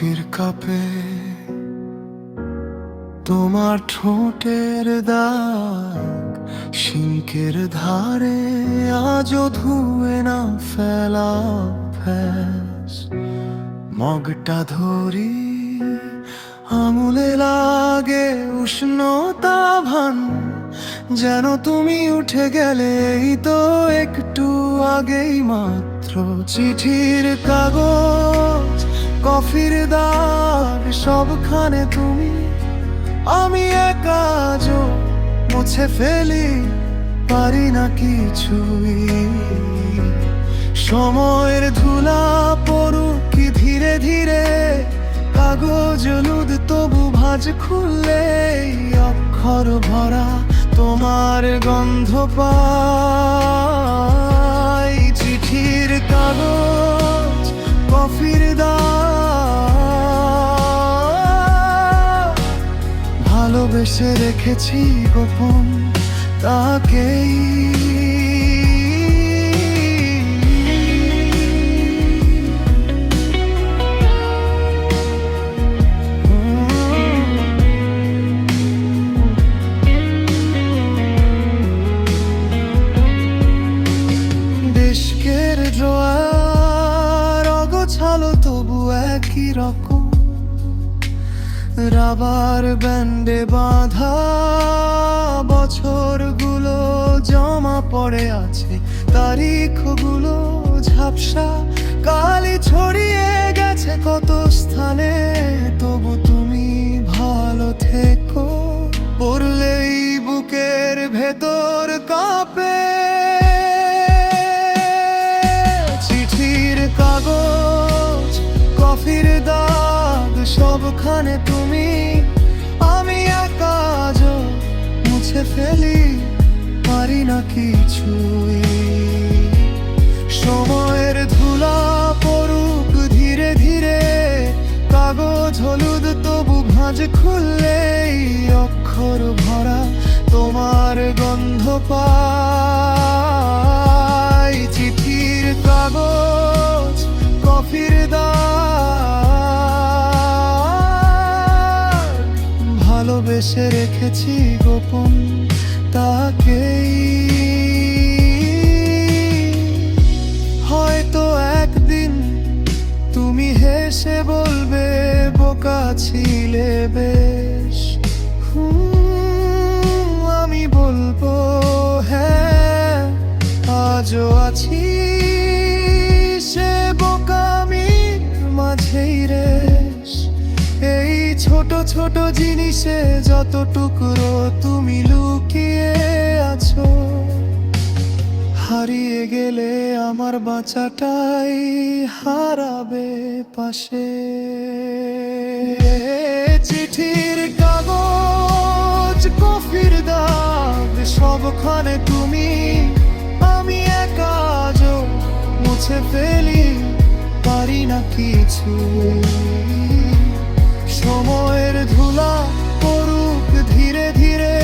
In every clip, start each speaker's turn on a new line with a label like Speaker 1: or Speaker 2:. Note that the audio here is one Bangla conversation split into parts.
Speaker 1: কফির কাপে তোমার ঠোঁটের দাগ সিঙ্কের ধারে আজও ধুয়ে না ফেলা ফ্যাস মগটা ধরি, আমুলে লাগে উষ্ণতা ভান, যেন তুমি উঠে গেলে এই তো একটু আগেই মাত্র চিঠির কাগজ। কফির দাগ সবখানে তুমি। আমি একাজ মুছে ফেলি, পারি না কিছুই। সময়ের ধুলা পড়ুক কি ধীরে ধীরে, কাগজ লুদ তবু ভাজ খুললে অক্ষর ভরা তোমার গন্ধ পাই ভালোবেসে রেখেছি গোপন তাকেই। জোয়ার অগোছালো তবু একই রকম রাবার ব্যান্ডে বাঁধা বছরগুলো জমা পড়ে আছে তারিখগুলো ঝাপসা কালি ছড়িয়ে গেছে কত সবখানে তুমি, আমি একাজ মুছে ফেলি, পারি না কিছুই। সময়ের ধুলা পড়ুক ধীরে ধীরে, কাগজ হলুদ তবু ভাঁজ খুললেই অক্ষর ভরা তোমার গন্ধ পাই ভালোবেসে রেখেছি গোপন তাকেই। হয়তো একদিন তুমি হেসে বলবে, বোকা ছিলে বেশ। আমি বলব হ্যাঁ আজও আছি। ছোট জিনিসে যত টুকরো তুমি লুকিয়ে আছো। হারিয়ে গেলে আমার বাঁচাটাই হারাবে পাশে। চিঠির কাগজ, কফির দাগ, সবখানে তুমি। আমি একাজ মুছে ফেলি, পারি না কিছু। সময়ের ধুলা পড়ুক ধীরে ধীরে।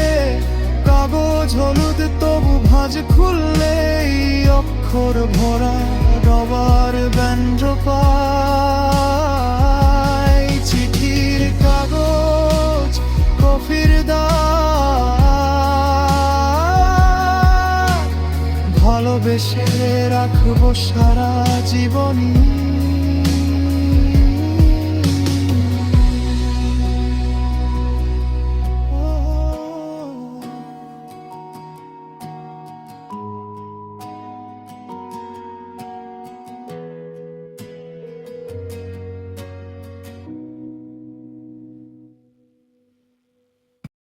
Speaker 1: কাগজ হলুদ, তবু ভাঁজ খুললেই অক্ষর ভরা রবার ব্যঞ্জ চিঠির কাগজ, কফির দাগ। ভালোবেসে রাখব সারা জীবনী